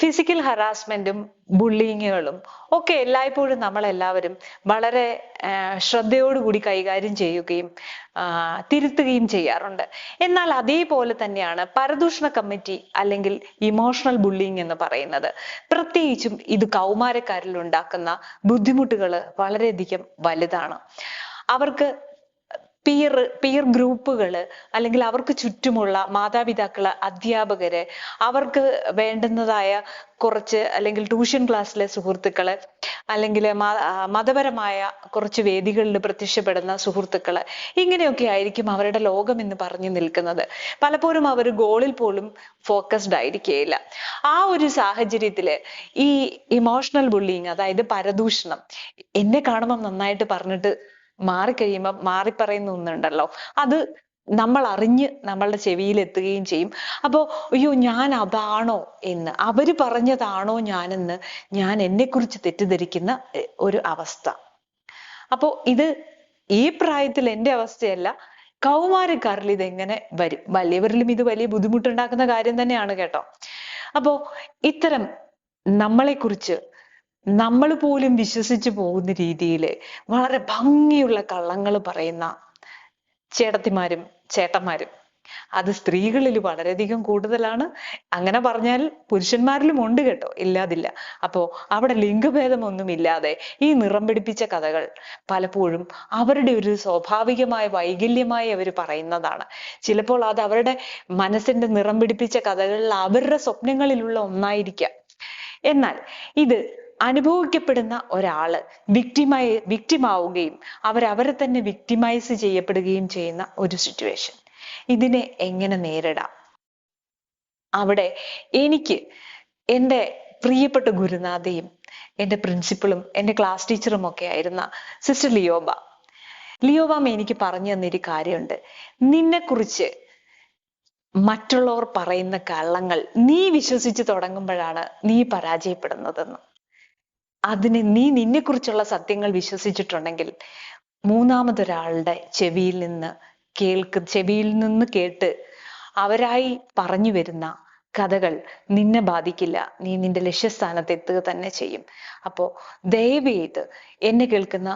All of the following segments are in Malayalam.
ഫിസിക്കൽ ഹറാസ്മെന്റും ബുള്ളിങ്ങുകളും ഒക്കെ എല്ലായ്പ്പോഴും നമ്മൾ എല്ലാവരും വളരെ ശ്രദ്ധയോടുകൂടി കൈകാര്യം ചെയ്യുകയും തിരുത്തുകയും ചെയ്യാറുണ്ട്. എന്നാൽ അതേപോലെ തന്നെയാണ് പരദൂഷണ കമ്മിറ്റി അല്ലെങ്കിൽ ഇമോഷണൽ ബുള്ളിങ് എന്ന് പറയുന്നത്. പ്രത്യേകിച്ചും ഇത് കൗമാരക്കാരിൽ ഉണ്ടാക്കുന്ന ബുദ്ധിമുട്ടുകൾ വളരെയധികം വലുതാണ്. അവർക്ക് പിയർ പിയർ ഗ്രൂപ്പുകൾ അല്ലെങ്കിൽ അവർക്ക് ചുറ്റുമുള്ള മാതാപിതാക്കൾ അധ്യാപകര് അവർക്ക് വേണ്ടുന്നതായ കുറച്ച് അല്ലെങ്കിൽ ട്യൂഷൻ ക്ലാസ്സിലെ സുഹൃത്തുക്കൾ അല്ലെങ്കിൽ മതപരമായ കുറച്ച് വേദികളിൽ പ്രത്യക്ഷപ്പെടുന്ന സുഹൃത്തുക്കൾ ഇങ്ങനെയൊക്കെ ആയിരിക്കും അവരുടെ ലോകം എന്ന് പറഞ്ഞു നിൽക്കുന്നത്. പലപ്പോഴും അവർ ഗോളിൽ പോലും ഫോക്കസ്ഡ് ആയിരിക്കുകയില്ല ആ ഒരു സാഹചര്യത്തിൽ ഈ ഇമോഷണൽ ബുള്ളിങ് അതായത് പരദൂഷണം എന്നെ കാണുമ്പോൾ നന്നായിട്ട് പറഞ്ഞിട്ട് മാറിക്കഴിയുമ്പോൾ മാറി പറയുന്ന ഒന്നുണ്ടല്ലോ. അത് നമ്മൾ അറിഞ്ഞ് നമ്മളുടെ ചെവിയിൽ എത്തുകയും ചെയ്യും. അപ്പോ അയ്യോ ഞാൻ അതാണോ എന്ന്? അവർ പറഞ്ഞതാണോ ഞാനെന്ന് ഞാൻ എന്നെക്കുറിച്ച് തെറ്റിദ്ധരിക്കുന്ന ഒരു അവസ്ഥ. അപ്പോ ഇത് ഈ പ്രായത്തിൽ എന്റെ അവസ്ഥയല്ല. കൗമാരക്കാരിൽ ഇതെങ്ങനെ വരും? വലിയവരിലും ഇത് വലിയ ബുദ്ധിമുട്ടുണ്ടാക്കുന്ന കാര്യം തന്നെയാണ് കേട്ടോ. അപ്പോ ഇത്തരം നമ്മളെക്കുറിച്ച് നമ്മൾ പോലും വിശ്വസിച്ചു പോകുന്ന രീതിയിൽ വളരെ ഭംഗിയുള്ള കള്ളങ്ങൾ പറയുന്ന ചേട്ടത്തിമാരും ചേട്ടന്മാരും. അത് സ്ത്രീകളിൽ വളരെയധികം കൂടുതലാണ്. അങ്ങനെ പറഞ്ഞാൽ പുരുഷന്മാരിലും ഉണ്ട് കേട്ടോ ഇല്ലാതില്ല. അപ്പോ അവിടെ ലിംഗഭേദമൊന്നും ഇല്ലാതെ ഈ നിറം പിടിപ്പിച്ച കഥകൾ പലപ്പോഴും അവരുടെ ഒരു സ്വാഭാവികമായ വൈകല്യമായി അവർ പറയുന്നതാണ്. ചിലപ്പോൾ അത് അവരുടെ മനസ്സിന്റെ നിറം പിടിപ്പിച്ച കഥകളിൽ അവരുടെ സ്വപ്നങ്ങളിലുള്ള ഒന്നായിരിക്കാം. എന്നാൽ ഇത് അനുഭവിക്കപ്പെടുന്ന ഒരാൾ വിക്ടിമായി വിക്ടിമാവുകയും അവരവരെ തന്നെ വിക്ടിമൈസ് ചെയ്യപ്പെടുകയും ചെയ്യുന്ന ഒരു സിറ്റുവേഷൻ ഇതിനെ എങ്ങനെ നേരിടാം? അവിടെ എനിക്ക് എന്റെ പ്രിയപ്പെട്ട ഗുരുനാഥയും എന്റെ പ്രിൻസിപ്പളും എന്റെ ക്ലാസ് ടീച്ചറും ഒക്കെ ആയിരുന്ന സിസ്റ്റർ ലിയോബ. ലിയോബാമ എനിക്ക് പറഞ്ഞു തന്നൊരു കാര്യമുണ്ട്. നിന്നെക്കുറിച്ച് മറ്റുള്ളവർ പറയുന്ന കള്ളങ്ങൾ നീ വിശ്വസിച്ച് തുടങ്ങുമ്പോഴാണ് നീ പരാജയപ്പെടുന്നതെന്ന്. അതിന് നീ നിന്നെക്കുറിച്ചുള്ള സത്യങ്ങൾ വിശ്വസിച്ചിട്ടുണ്ടെങ്കിൽ മൂന്നാമതൊരാളുടെ ചെവിയിൽ നിന്ന് കേൾക്ക് ചെവിയിൽ നിന്ന് കേട്ട് അവരായി പറഞ്ഞു വരുന്ന കഥകൾ നിന്നെ ബാധിക്കില്ല. നീ നിന്റെ ലക്ഷ്യസ്ഥാനത്ത് എത്തുക തന്നെ ചെയ്യും. അപ്പോ ദയവ് ചെയ്ത് എന്നെ കേൾക്കുന്ന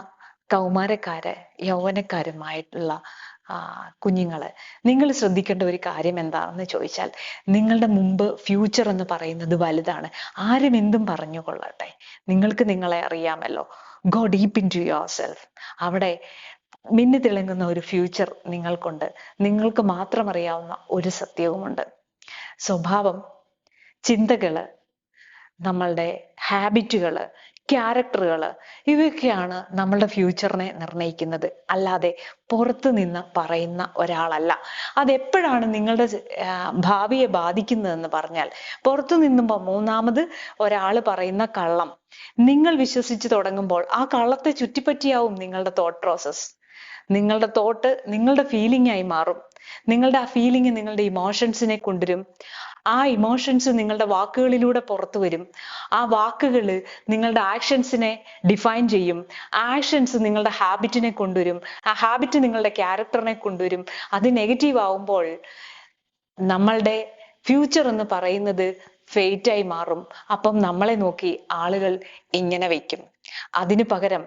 കൗമാരക്കാര് യൗവനക്കാരുമായിട്ടുള്ള കുഞ്ഞുങ്ങൾ. നിങ്ങൾ ശ്രദ്ധിക്കേണ്ട ഒരു കാര്യം എന്താണെന്ന് ചോദിച്ചാൽ നിങ്ങളുടെ മുമ്പ് ഫ്യൂച്ചർ എന്ന് പറയുന്നത് വലുതാണ്. ആരും എന്തും പറഞ്ഞുകൊള്ളട്ടെ നിങ്ങൾക്ക് നിങ്ങളെ അറിയാമല്ലോ. Go deep into yourself അവിടെ മിന്നി തിളങ്ങുന്ന ഒരു ഫ്യൂച്ചർ നിങ്ങൾക്കുണ്ട്. നിങ്ങൾക്ക് മാത്രം അറിയാവുന്ന ഒരു സത്യവുമുണ്ട്. സ്വഭാവം ചിന്തകൾ നമ്മളുടെ ഹാബിറ്റുകൾ ക്യാരക്ടറുകൾ ഇവയൊക്കെയാണ് നമ്മളുടെ ഫ്യൂച്ചറിനെ നിർണയിക്കുന്നത്. അല്ലാതെ പുറത്തു നിന്ന് പറയുന്ന ഒരാളല്ല. അതെപ്പോഴാണ് നിങ്ങളുടെ ഭാവിയെ ബാധിക്കുന്നതെന്ന് പറഞ്ഞാൽ പുറത്തു നിന്നുമ്പോൾ മൂന്നാമത് ഒരാൾ പറയുന്ന കള്ളം. നിങ്ങൾ വിശ്വസിച്ച് തുടങ്ങുമ്പോൾ ആ കള്ളത്തെ ചുറ്റിപ്പറ്റിയാവും നിങ്ങളുടെ തോട്ട് പ്രോസസ് നിങ്ങളുടെ തോട്ട് നിങ്ങളുടെ ഫീലിംഗ് ആയി മാറും. നിങ്ങളുടെ ആ ഫീലിംഗ് നിങ്ങളുടെ ഇമോഷൻസിനെ കൊണ്ടുവരും. ആ ഇമോഷൻസ് നിങ്ങളുടെ വാക്കുകളിലൂടെ പുറത്തു വരും. ആ വാക്കുകൾ നിങ്ങളുടെ ആക്ഷൻസിനെ ഡിഫൈൻ ചെയ്യും. ആക്ഷൻസ് നിങ്ങളുടെ ഹാബിറ്റിനെ കൊണ്ടുവരും. ആ ഹാബിറ്റ് നിങ്ങളുടെ ക്യാരക്ടറിനെ കൊണ്ടുവരും. അത് നെഗറ്റീവ് ആവുമ്പോൾ നമ്മളുടെ ഫ്യൂച്ചർ എന്ന് പറയുന്നത് ഫെയ്റ്റായി മാറും. അപ്പം നമ്മളെ നോക്കി ആളുകൾ ഇങ്ങനെ വയ്ക്കും. അതിനു പകരം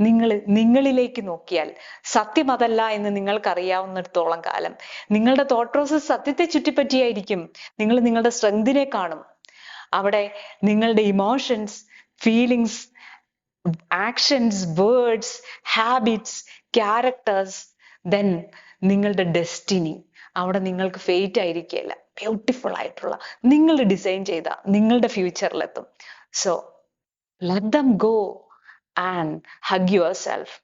നിങ്ങൾ നിങ്ങളിലേക്ക് നോക്കിയാൽ സത്യം അതല്ല എന്ന് നിങ്ങൾക്കറിയാവുന്നിടത്തോളം കാലം. നിങ്ങളുടെ തോട്ട് പ്രോസസ് സത്യത്തെ ചുറ്റിപ്പറ്റിയായിരിക്കും. നിങ്ങൾ നിങ്ങളുടെ സ്ട്രെങ്തിനെ കാണും. അവിടെ നിങ്ങളുടെ emotions feelings actions words habits characters then നിങ്ങളുടെ ഡെസ്റ്റിനി അവിടെ നിങ്ങൾക്ക് ഫെയ്റ്റ് ആയിരിക്കുകയല്ല ബ്യൂട്ടിഫുൾ ആയിട്ടുള്ള. നിങ്ങൾ ഡിസൈൻ ചെയ്ത. നിങ്ങളുടെ ഫ്യൂച്ചറിലെത്തും so let them go and hug yourself